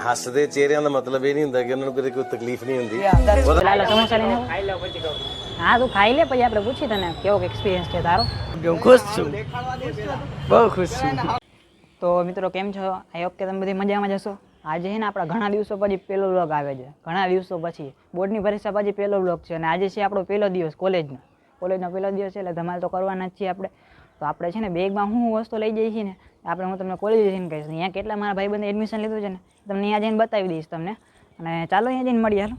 ਹੱਸਦੇ ਚਿਹਰਿਆਂ ਦਾ ਮਤਲਬ ਇਹ ਨਹੀਂ ਹੁੰਦਾ ਕਿ ਉਹਨਾਂ ਨੂੰ ਕਦੇ ਕੋਈ ਤਕਲੀਫ ਨਹੀਂ ਹੁੰਦੀ લાલો સમોસા લઈને આવો. હા તું ખાઈ લે પછી આપણે પૂછી તને કેવો એક્સપિરિયન્સ છે તારો હું ખુશ છું બહુ ખુશ છું તો મિત્રો કેમ છો આઈ હોપ કે તમે બધી મજામાં જશો આજે છે ને આપણા ઘણા દિવસો પછી પહેલો વ્લોગ આવે છે ઘણા દિવસો પછી બોર્ડની પરીક્ષા પછી પહેલો વ્લોગ છે અને આજે છે આપણો પહેલો દિવસ કોલેજનો કોલેજનો પહેલો દિવસ છે એટલે ધમાલ તો કરવાના જ છીએ આપણે તો આપણે છે ને બેગમાં હું વસ્તુ લઈ જઈએ છીએ ને આપણે હું તમને કોલેજ જઈને કહીશ. અહીંયા કેટલા મારા ભાઈબંધે એડમિશન લીધું છે ને તમને અહીંયા જઈને બતાવી દઈશ તમને. અને ચાલો અહીંયા જઈને મળીએ, હાલો.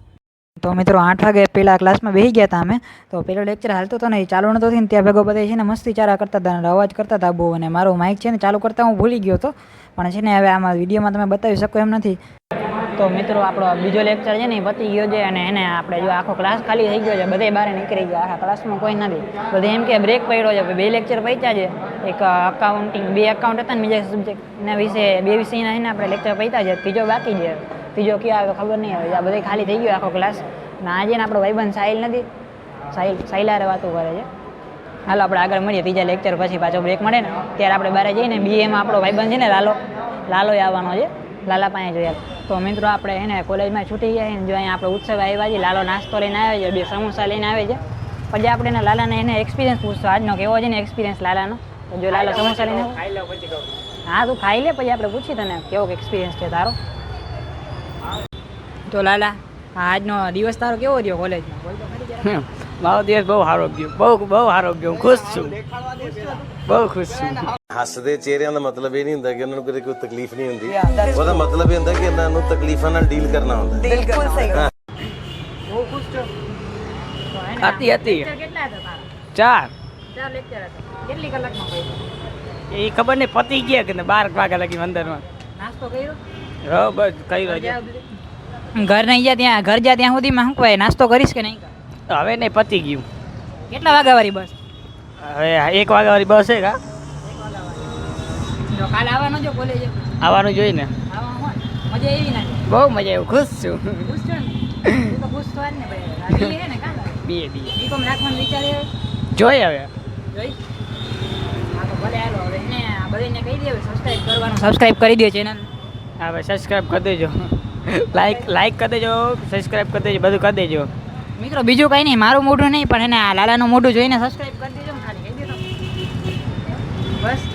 તો મિત્રો આઠ વાગે પહેલાં ક્લાસમાં બેસી ગયા હતા અમે. તો પહેલો લેક્ચર હાલતો હતો ને એ ચાલુ નતો થઈને ત્યાં ભેગો બધા છે ને મસ્તી ચારા કરતા હતા અને અવાજ કરતા હતા બહુ. અને મારો માઇક છે ને ચાલુ કરતા હું ભૂલી ગયો હતો. પણ છે ને હવે આમાં વિડીયોમાં તમે બતાવી શકો એમ નથી. તો મિત્રો આપણો બીજો લેક્ચર છે ને એ પતી ગયો છે અને એને આપણે જો આખો ક્લાસ ખાલી થઈ ગયો છે, બધે બહાર નીકળી ગયા. આખા ક્લાસમાં કોઈ નથી. બધે એમ કે બ્રેક પડ્યો છે, બે લેક્ચર પૈચા છે. એક અકાઉન્ટિંગ બે અકાઉન્ટ હતા ને બીજા સબ્જેક્ટના વિશે, બે વિષયના છે ને આપણે લેક્ચર પૈતા છે. ત્રીજો બાકી છે. ત્રીજો ક્યાં આવે ખબર નહીં આવે. આ બધે ખાલી થઈ ગયો આખો ક્લાસ ના આજે ને આપણો ભાઈબંધ સાહિલ નથી. સાહિલ, સાહિલારે વાતો કરે છે. હાલો, આપણે આગળ મળીએ. ત્રીજા લેક્ચર પછી પાછો બ્રેક મળે ને. ત્યારે આપણે બહાર જઈને બીએમાં આપણો ભાઈબંધ છે ને, લાલો. લાલો આવવાનો છે. લાલા પાસે જોયા તો મિત્રો આપણે એને કોલેજમાં છૂટી ગયા ને જો અહીંયા આપણે ઉત્સવ આવ્યા છે લાલો નાસ્તો લઈને આવે છે બે સમોસા લઈને આવે છે. પછી આપણે એને લાલાને એને એક્સપિરિયન્સ પૂછશો. આજનો કેવો છે ને એક્સપિરિયન્સ લાલાનો? તો જો લાલો સમોસા લઈને હા તું ખાઈ લે પછી આપણે પૂછી તને કેવો એક્સપિરિયન્સ છે તારો. તો લાલા હા આજનો દિવસ તારો કેવો રહ્યો કોલેજમાં? મારો દિવસ બહુ સારો ગયો. બહુ બહુ સારો ગયો. હું ખુશ છું. બહુ ખુશ છું. ਹੱਸਦੇ ਚਿਹਰਿਆਂ ਦਾ ਮਤਲਬ ਇਹ ਨਹੀਂ ਹੁੰਦਾ ਕਿ ਉਹਨਾਂ ਨੂੰ ਕਦੇ ਕੋਈ ਤਕਲੀਫ ਨਹੀਂ ਹੁੰਦੀ ਉਹਦਾ ਮਤਲਬ ਇਹ ਹੁੰਦਾ ਕਿ ਇਹਨਾਂ ਨੂੰ ਤਕਲੀਫਾਂ ਨਾਲ ਡੀਲ ਕਰਨਾ ਹੁੰਦਾ હતી હતી કેટલા હતા તારા ચાર ચાર લેક્ચર હતા કેટલી કલાકમાં કર્યું એ ખબર નહીં પતી ગયા કે બાર વાગ્યા લગી અંદરમાં નાસ્તો કર્યો હો બસ કર્યો છે ઘર નહીં ગયા ત્યાં ઘર જ્યાં ત્યાં સુધીમાં શું કહેવાય નાસ્તો કરીશ કે નહીં હવે નહીં પતી ગયું કેટલા વાગ્યા વાળી બસ હવે એક વાગ્યા વાળી બસ છે કા જો કાલે આવવાનો જો કોલેજ આવવાનું જોઈ ને આવવાનું મજા એવી ના બહુ મજા આવી ખુશ છું. ખુશ છો ને? તો ખુશ થવા ને ભાઈ. આ બી હે ને કાં બે બે બીકોમ રાખવાનું વિચારે? જોઈ હવે. જોઈ? હા તો ભલે હાલો. હવે એને આ બધાને કહી દે સબસ્ક્રાઇબ કરવાનું. સબસ્ક્રાઇબ કરી દે ચેનલ હવે સબસ્ક્રાઈબ કરી દેજો. લાઈક લાઈક કરી દેજો સબસ્ક્રાઇબ કરી દેજો બધું કરી દેજો. મિત્રો બીજું કંઈ નહીં મારું મોઢું નહીં પણ એને આ લાલાનું મોઢું જોઈને સબસ્ક્રાઇબ કરી દેજો ખાલી. કહી દેજો બસ.